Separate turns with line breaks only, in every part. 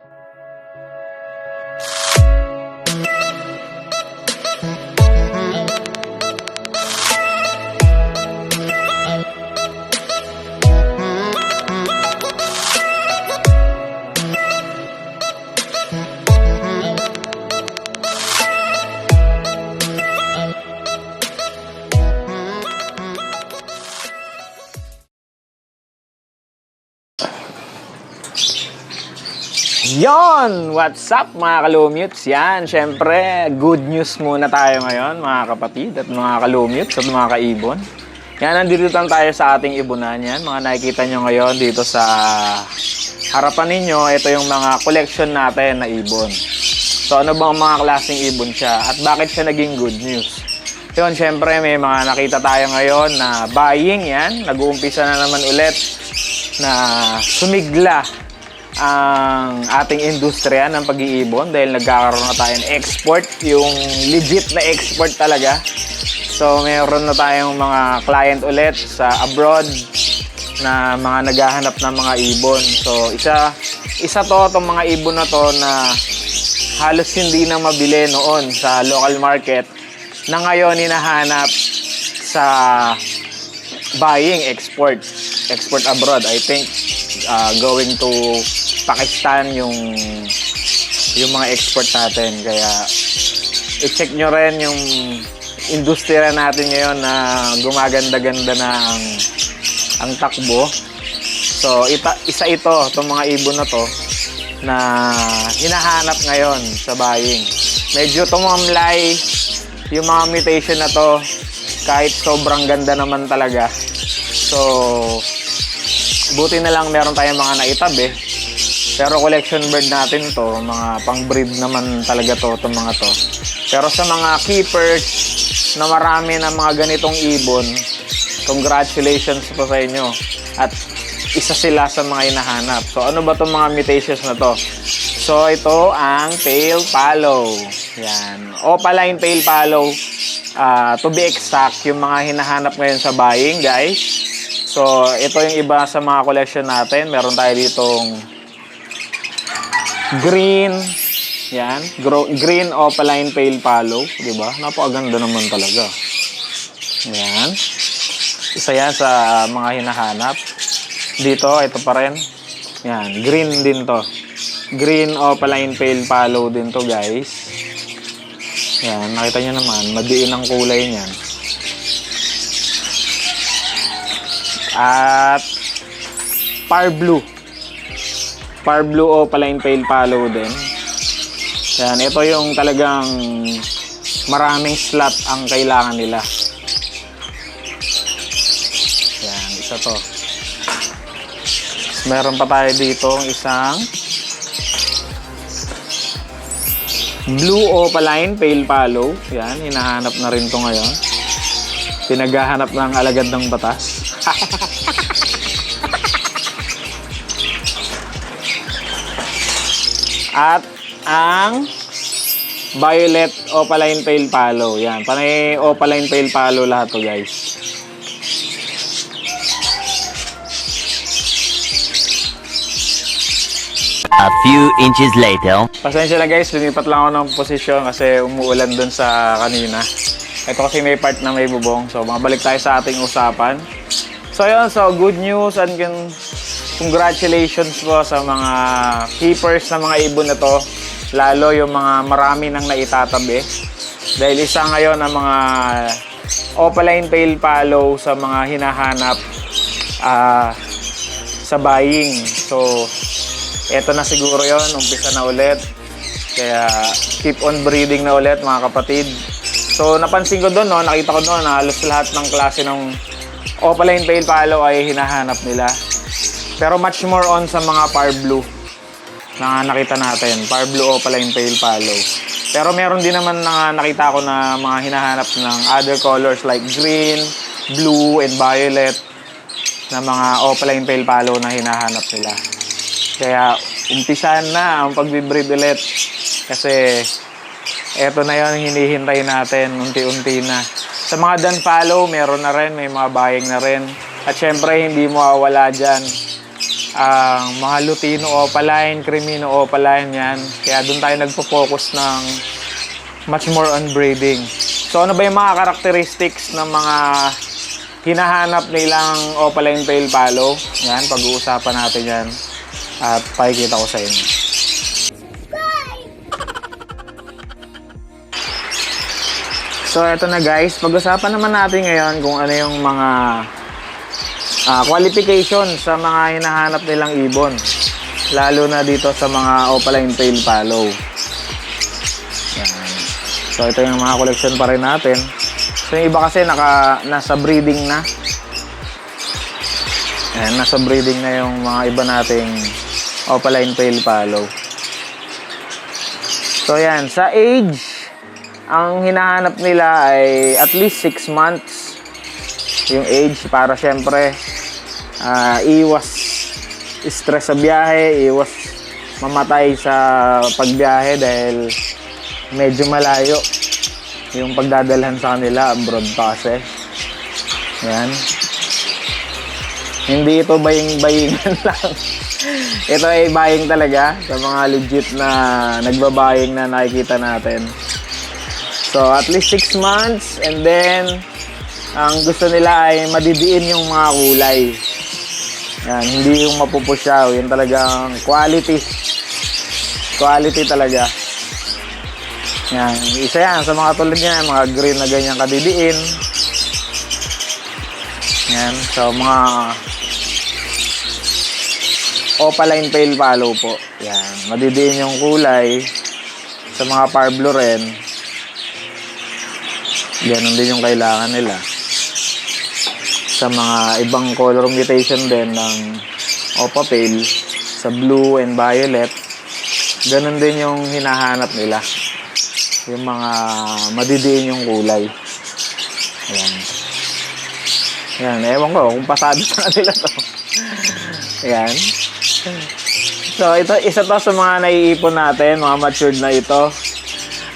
Thank you. Yon! What's up mga kalumutes? Yan, syempre, good news muna tayo ngayon mga kapatid at mga kalumutes at mga kaibon. Yan, nandito lang tayo sa ating ibunan yan. Mga nakikita nyo ngayon dito sa harapan ninyo, ito yung mga collection natin na ibon. So ano bang mga klaseng ibon siya at bakit siya naging good news? Yun, syempre may mga nakita tayo ngayon na buying yan. Nag-uumpisa na naman ulit na sumigla ang ating industriya ng pag-iibon dahil nagkakaroon na tayo ng export, yung legit na export talaga. So, mayroon na tayong mga client ulit sa abroad na mga naghahanap ng mga ibon. So, isa isa to itong mga ibon na to na halos hindi na mabili noon sa local market na ngayon hinahanap sa buying export export abroad I think uh, going to Pakistan yung yung mga export natin. Kaya i-check nyo rin yung industriya natin ngayon na gumaganda-ganda na ang ang takbo. So ita, isa ito itong mga ibon na to na hinahanap ngayon sa buying. Medyo tumamlay yung mga mutation na to kahit sobrang ganda naman talaga. So buti na lang meron tayong mga naitabi pero collection bird natin to mga pang breed naman talaga to itong mga to. Pero sa mga keepers na marami ng mga ganitong ibon congratulations po sa inyo. At isa sila sa mga hinahanap. So ano ba itong mga mutations na to? So ito ang tail follow yan. Opaline tail follow Ah, to be exact, yung mga hinahanap ngayon sa buying, guys. So, ito yung iba sa mga collection natin. Meron tayo ditong green, yan, gro- green opaline pale follow, di ba? Napakaganda naman talaga. Yan. Isa yan sa mga hinahanap. Dito, ito pa rin. Yan, green din to. Green opaline pale follow din to, guys. Yan, nakita nyo naman, madiin ang kulay niyan. At par blue. Par blue o pala pale follow din. Yan, ito yung talagang maraming slot ang kailangan nila. Yan, isa to. Meron pa tayo dito isang Blue opaline pale follow. Yan, hinahanap na rin to ngayon. Pinaghahanap ng alagad ng batas. ang violet opaline pale follow. Yan, panay opaline pale follow lahat to guys.
A few inches later.
Pasensya na guys, lumipat lang ako ng posisyon kasi umuulan dun sa kanina. Ito kasi may part na may bubong. So, mabalik tayo sa ating usapan. So, yun. So, good news and con- congratulations po sa mga keepers ng mga ibon na to. Lalo yung mga marami nang naitatabi. Dahil isa ngayon ang mga opaline tail follow sa mga hinahanap ah, sa buying. So, eto na siguro yon umpisa na ulit. Kaya keep on breeding na ulit mga kapatid. So napansin ko doon, no, nakita ko doon na halos lahat ng klase ng opaline pale follow ay hinahanap nila. Pero much more on sa mga par blue na nakita natin. Par blue opaline pale follow. Pero meron din naman na nakita ko na mga hinahanap ng other colors like green, blue, and violet na mga opaline pale follow na hinahanap nila. Kaya umpisahan na ang pagbibreed ulit. Kasi eto na yon hinihintay natin unti-unti na. Sa mga done follow, meron na rin, may mga buying na rin. At syempre, hindi mo awala dyan ang mga Lutino Opaline, Crimino Opaline yan. Kaya doon tayo nagpo-focus ng much more on breeding. So ano ba yung mga characteristics ng mga hinahanap nilang Opaline Tail Palo? Yan, pag-uusapan natin yan. At pakikita ko sa inyo. So eto na guys, pag-usapan naman natin ngayon kung ano yung mga ah, qualification sa mga hinahanap nilang ibon. Lalo na dito sa mga opaline tail fallow. Yan. So ito yung mga collection pa rin natin. So yung iba kasi naka, nasa breeding na. Ayan, nasa breeding na yung mga iba nating opaline tail fallow. So yan, sa age, ang hinahanap nila ay at least 6 months yung age para syempre ah, iwas stress sa biyahe, iwas mamatay sa pagbiyahe dahil medyo malayo yung pagdadalhan sa kanila abroad pa kasi. Yan. Hindi ito baying-bayingan lang. ito ay buying talaga sa mga legit na nagbabaying na nakikita natin. So, at least 6 months and then ang gusto nila ay madidiin yung mga kulay. Yan, hindi yung mapupusyaw. Yan talagang quality. Quality talaga. Yan, isa yan sa mga tulad niya, mga green na ganyan kadidiin. Yan, so mga opaline pale palo po. Yan, madidiin yung kulay sa mga parblo rin. Ganon din yung kailangan nila. Sa mga ibang color mutation din ng Opa Pale, sa blue and violet, ganon din yung hinahanap nila. Yung mga madidiin yung kulay. Ayan. Ayan, ewan ko kung pasado sa kanila to. Ayan. So, ito, isa to sa mga naiipon natin, mga matured na ito.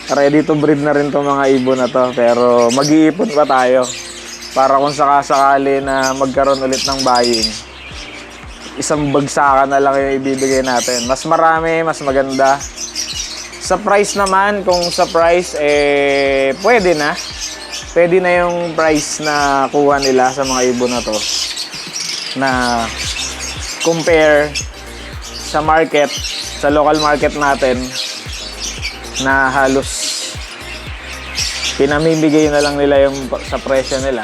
Ready to breed na rin itong mga ibon na to. Pero mag-iipon pa tayo. Para kung sakasakali na magkaroon ulit ng buying. Isang bagsakan na lang yung ibibigay natin. Mas marami, mas maganda. Sa price naman, kung sa price, eh, pwede na. Pwede na yung price na kuha nila sa mga ibon na to. Na compare sa market, sa local market natin, na halos pinamimigay na lang nila yung pa- sa presyo nila.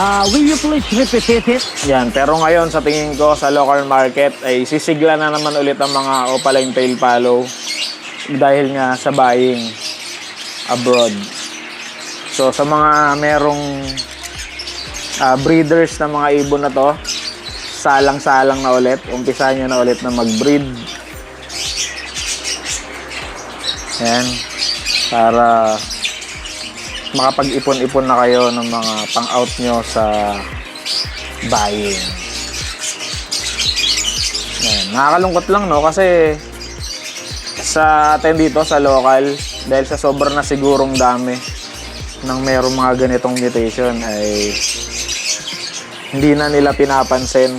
Uh, will you please repeat it?
Yan, pero ngayon sa tingin ko sa local market ay sisigla na naman ulit ang mga opaline tail fallow dahil nga sa buying abroad. So sa mga merong ah, breeders ng mga ibon na to, salang-salang na ulit, umpisa nyo na ulit na mag-breed. Yan. Para makapag-ipon-ipon na kayo ng mga pang-out nyo sa buying. Yan. Nakakalungkot lang no kasi sa atin dito sa local dahil sa sobrang na sigurong dami ng merong mga ganitong mutation ay hindi na nila pinapansin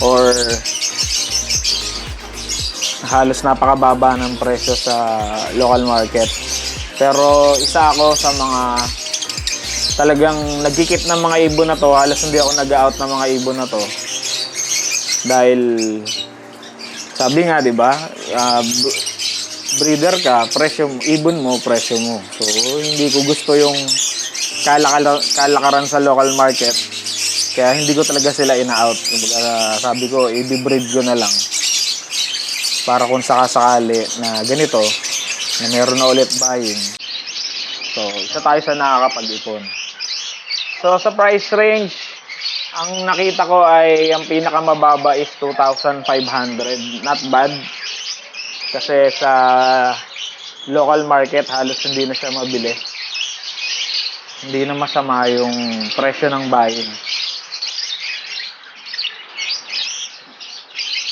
or halos napakababa ng presyo sa local market. Pero isa ako sa mga talagang nagkikip ng mga ibon na to. Halos hindi ako nag-out ng mga ibon na to. Dahil sabi nga, di ba? b- breeder ka, presyo ibon mo, presyo mo. So, hindi ko gusto yung kalakal- kalakaran sa local market. Kaya hindi ko talaga sila ina-out. Kumbaga, sabi ko, i-breed ko na lang para kung sakasakali na ganito, na meron na ulit buying. So, isa tayo sa nakakapag-ipon. So, sa price range, ang nakita ko ay ang pinakamababa is 2,500. Not bad. Kasi sa local market, halos hindi na siya mabili. Hindi na masama yung presyo ng buying.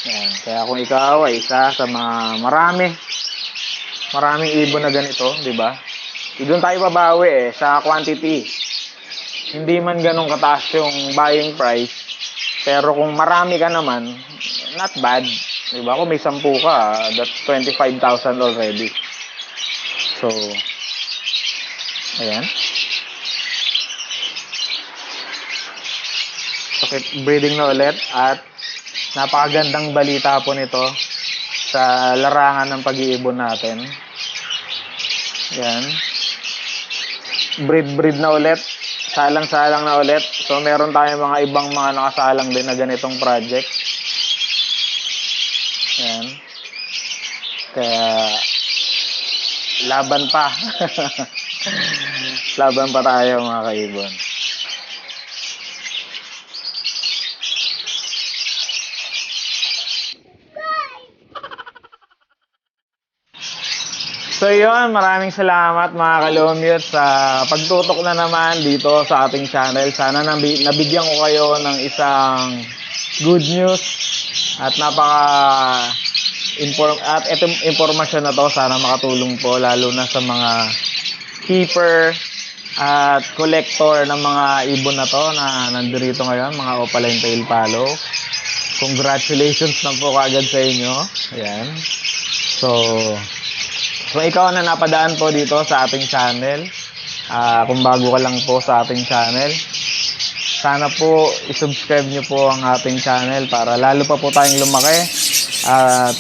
Yan. Kaya kung ikaw ay isa sa mga marami, maraming ibon na ganito, di ba? Doon tayo babawi eh, sa quantity. Hindi man ganun kataas yung buying price, Pero kung marami ka naman, not bad. Diba? Kung may 10 ka, that's 25,000 already. So, ayan. So, keep breathing na ulit at napakagandang balita po nito sa larangan ng pag-iibon natin. Yan. Breed-breed na ulit. Salang-salang na ulit. So, meron tayong mga ibang mga nakasalang din na ganitong project. Yan. Kaya, laban pa. laban pa tayo mga kaibon. So yun, maraming salamat mga kalumyot sa pagtutok na naman dito sa ating channel. Sana nabi- nabigyan ko kayo ng isang good news at napaka inform at itong impormasyon na to sana makatulong po lalo na sa mga keeper at collector ng mga ibon na to na nandito ngayon, mga opaline tail palo. Congratulations na po kaagad sa inyo. Ayan. So, kung ikaw na napadaan po dito sa ating channel, ah, kung bago ka lang po sa ating channel, sana po isubscribe nyo po ang ating channel para lalo pa po tayong lumaki at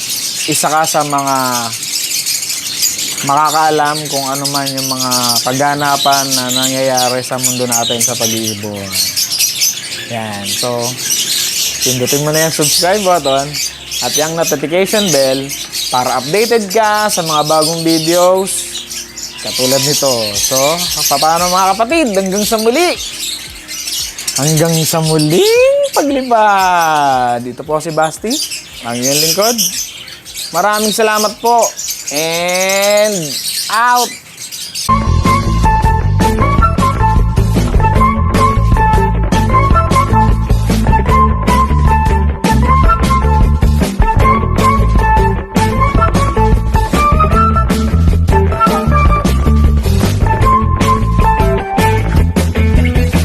isa ka sa mga makakaalam kung ano man yung mga kaganapan na nangyayari sa mundo natin sa pag-iibon. Yan. So, pindutin mo na yung subscribe button at yung notification bell para updated ka sa mga bagong videos katulad nito. So, paano mga kapatid? Hanggang sa muli! Hanggang sa muling paglipad! Dito po si Basti, ang iyong lingkod. Maraming salamat po and out!